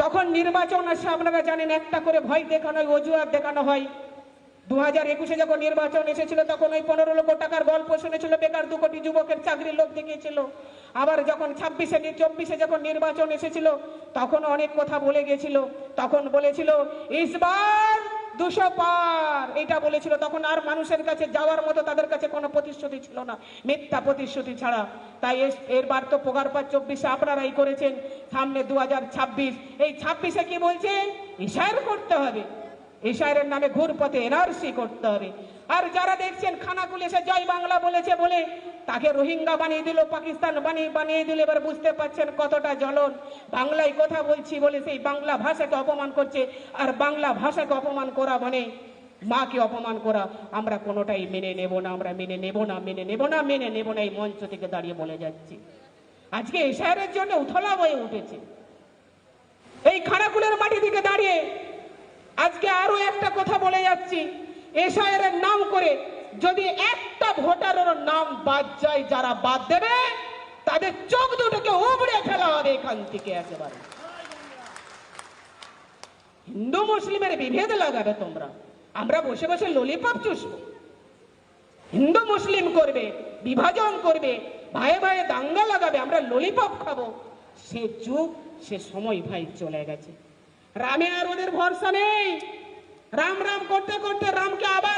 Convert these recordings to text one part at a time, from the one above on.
যখন নির্বাচন আসে, আপনারা জানেন, একটা করে ভয় দেখানো হয় অজুহাত দেখানো হয়। দু হাজার একুশে যখন নির্বাচন এসেছিল, তখন ওই পনেরো লক্ষ টাকার গল্প শুনেছিল, বেকার দু কোটি যুবকের চাকরির লোক দেখিয়েছিল। আবার যখন ছাব্বিশে চব্বিশে যখন নির্বাচন এসেছিল তখন অনেক কথা বলে গেছিল। তখন বলেছিল ইসবার দুশো পার এটা বলেছিল, তখন আর মানুষের কাছে যাওয়ার মতো তাদের কাছে কোনো প্রতিশ্রুতি ছিল না। মিথ্যা প্রতিশ্রুতি ছাড়া। তাই এরবার তো পোকার পার চব্বিশে আপনারাই করেছেন, সামনে দু হাজার ছাব্বিশ। এই ছাব্বিশে কি বলছে? ইশায়ের করতে হবে। ইশায়ের নামে ঘুরপথে এনআরসি করতে হবে। আর যারা দেখছেন, খানাকুল এসে জয় বাংলা বলেছে বলে তাকে রোহিঙ্গা বানিয়ে দিল, পাকিস্তান বানিয়ে বানিয়ে দিল, এবার বুঝতে পারছেন কতটা জ্বলন। বাংলায় কথা বলছি বলে সেই বাংলা ভাষাকে অপমান করছে, আর বাংলা ভাষাকে অপমান করা মানে মাকে অপমান করা। আমরা কোনোটাই মেনে নেব না, আমরা মেনে নেব না, মেনে নেব না, মেনে নেব না, এই মঞ্চ থেকে দাঁড়িয়ে বলে যাচ্ছি। আজকে এশায়ারের জন্য উথলা হয়ে উঠেছে। এই খানাকুলের মাটি থেকে দাঁড়িয়ে আজকে আরও একটা কথা বলে যাচ্ছি। এশায়ারের নাম করে যদি একটা ভোটারের নাম বাদ যায়, যারা বাদ দেবে, তাদের চোখ দুটোকে উবড়ে ফেলা হবে এখান থেকে একেবারে। হিন্দু মুসলিমের বিভেদ লাগাবে তোমরা। আমরা বসে বসে ললিপপ চুষবো। হিন্দু মুসলিম করবে, বিভাজন করবে ভাইয়ে ভাইয়ে দাঙ্গা লাগাবে, আমরা ললিপপ খাব। সে যুগ, সে সময় ভাই চলে গেছে। রামে আর ওদের ভরসা নেই। রাম রাম করতে করতে রামকে আবার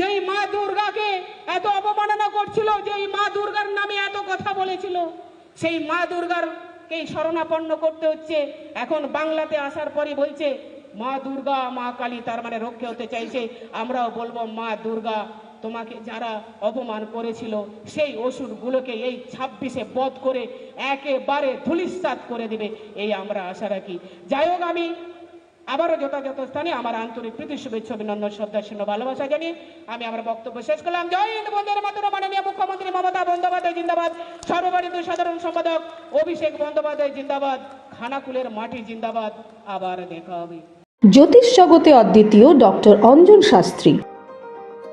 যেই মা দুর্গাকে এত অপমাননা করছিল, যেই মা দুর্গার নামে এত কথা বলেছিল, সেই মা দুর্গার কেই শরণাপন্ন করতে হচ্ছে। এখন বাংলাতে আসার পরে বলছে, মা দুর্গা, মা কালী, তার মানে রক্ষে হতে চাইছে। আমরাও বলব, মা দুর্গা, তোমাকে যারা অপমান করেছিল, সেই অসুরগুলোকে এই ছাব্বিশে বধ করে একেবারে ধুলিস্বাত করে দিবে। এই আমরা আশা রাখি। যাই হোক, আমি আবারও যথাযথ স্থানে আমার আন্তরিক প্রীতি, শুভেচ্ছা, অভিনন্দন, শ্রদ্ধা শূন্য ভালোবাসা জানিয়ে আমি আমার বক্তব্য শেষ করলাম। জয় হিন্দ বন্ধের মাত্র মাননীয় মুখ্যমন্ত্রী মমতা বন্দ্যোপাধ্যায় জিন্দাবাদ। সর্বভারতীয় সাধারণ সম্পাদক অভিষেক বন্দ্যোপাধ্যায় জিন্দাবাদ। খানাকুলের মাটি জিন্দাবাদ। আবার দেখা হবে। জ্যোতিষ জগতে অদ্বিতীয় ডক্টর অঞ্জন শাস্ত্রী।